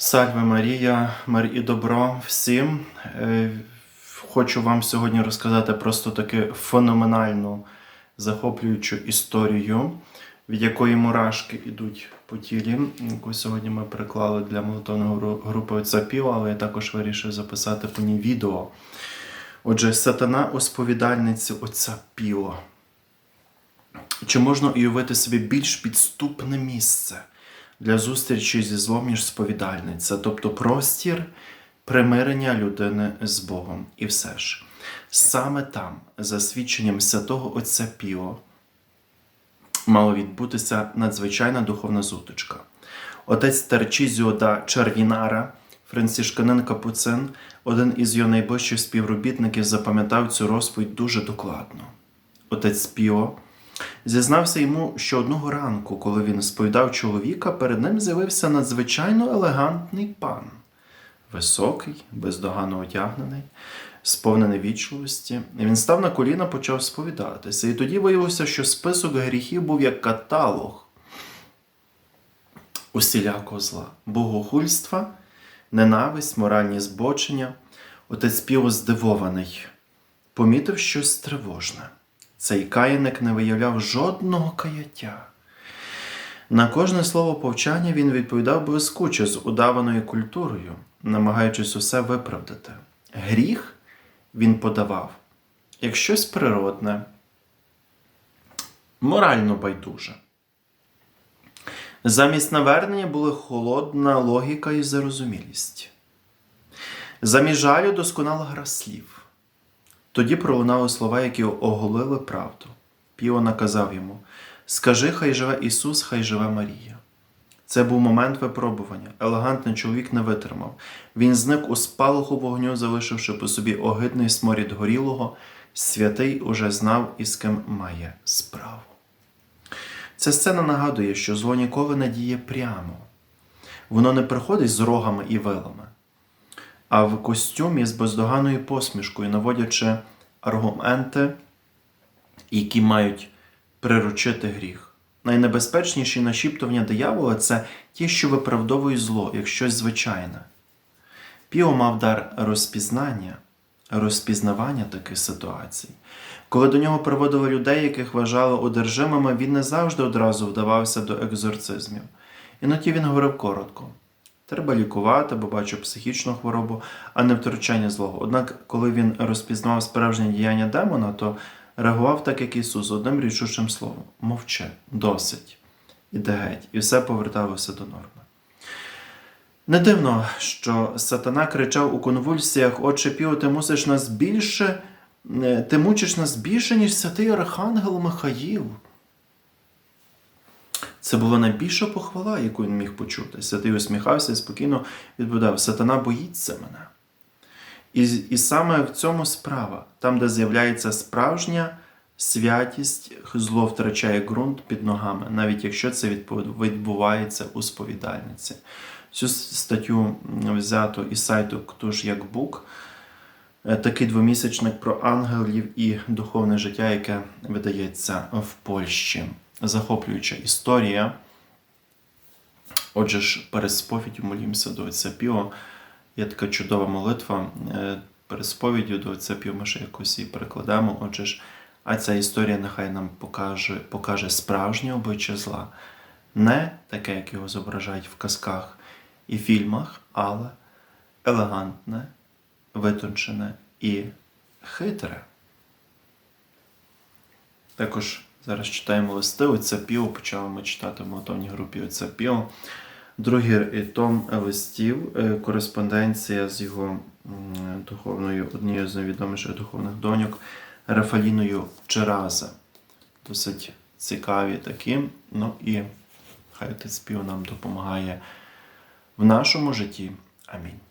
Сальве Марія, мир і добро всім. Е, Хочу вам сьогодні розказати просто таку феноменальну захоплюючу історію, від якої мурашки йдуть по тілі, яку сьогодні ми приклали для молитовної групи Отця Піва, але я також вирішив записати по ній відео. Отже, сатана у сповідальниці Отця Піо. Чи можна уявити собі більш підступне місце для зустрічі зі злом, ніж сповідальниця, тобто простір примирення людини з Богом. І все ж, саме там, за свідченням святого Отця Піо, мала відбутися надзвичайна духовна зутичка. Отець Тарчізіо да Червінара, францишканин Капуцин, один із його найближчих співробітників, запам'ятав цю розповідь дуже докладно. Отець Піо зізнався йому, що одного ранку, коли він сповідав чоловіка, перед ним з'явився надзвичайно елегантний пан. Високий, бездоганно одягнений, сповнений вічливості. Він став на коліна, почав сповідатися. І тоді виявилося, що список гріхів був як каталог усілякого зла, богохульства, ненависть, моральні збочення. Отець Піо здивований, помітив щось тривожне. Цей каяник не виявляв жодного каяття. На кожне слово повчання він відповідав блискуче з удаваною культурою, намагаючись усе виправдати. Гріх він подавав як щось природне, морально байдуже. Замість навернення були холодна логіка і зарозумілість. Замість жалю досконала гра слів. Тоді пролунали слова, які оголили правду. Піо наказав йому: Скажи, хай живе Ісус, хай живе Марія. Це був момент випробування. Елегантний чоловік не витримав. Він зник у спалаху вогню, залишивши по собі огидний сморід горілого. Святий уже знав, із ким має справу. Ця сцена нагадує, що зло ніколи не діє прямо. Воно не приходить з рогами і вилами а в костюмі з бездоганною посмішкою, наводячи аргументи, які мають приручити гріх. Найнебезпечніші нашіптування диявола це ті, що виправдовують зло, як щось звичайне. Піо мав дар розпізнання, розпізнавання таких ситуацій. Коли до нього приводили людей, яких вважали одержимими, він не завжди одразу вдавався до екзорцизмів. Іноді він говорив коротко. Треба лікувати, бо бачу психічну хворобу, а не втручання злого. Однак, коли він розпізнавав справжнє діяння демона, то реагував так, як Ісус, одним рішучим словом: мовчи, досить, іде геть, і все поверталося до норми. Не дивно, що сатана кричав у конвульсіях: Отче Піо, ти мусиш нас більше, е, ти мучиш нас більше, ніж святий Архангел Михаїл. Це була найбільша похвала, яку він міг почути. Святий усміхався і спокійно відповідав: Сатана боїться мене. І, і саме в цьому справа, там, де з'являється справжня святість, зло втрачає ґрунт під ногами, навіть якщо це відбувається у сповідальниці. Цю статтю взято із сайту Хто ж як Бук, Е, такий двомісячник про ангелів і духовне життя, яке видається в Польщі. Захоплююча історія. Отже ж, перед сповіддю молімося до Отця Піо. Є така чудова молитва. Е, Перед сповіддю до Отця Піо ми ще якось її перекладемо. Отже ж, а ця історія нехай нам покаже, покаже справжнє обличчя зла. Не таке, як його зображають в казках і фільмах, але елегантне, витончене і хитре. Також зараз читаємо листи Отця Піо, почали ми читати в молитовній групі Отця Піо. Другий том листів, е, кореспонденція з його духовною, однією з найвідоміших духовних доньок Рафаліною Чераза. Досить цікаві такі. Ну і хай Отець Піо нам допомагає в нашому житті. Амінь.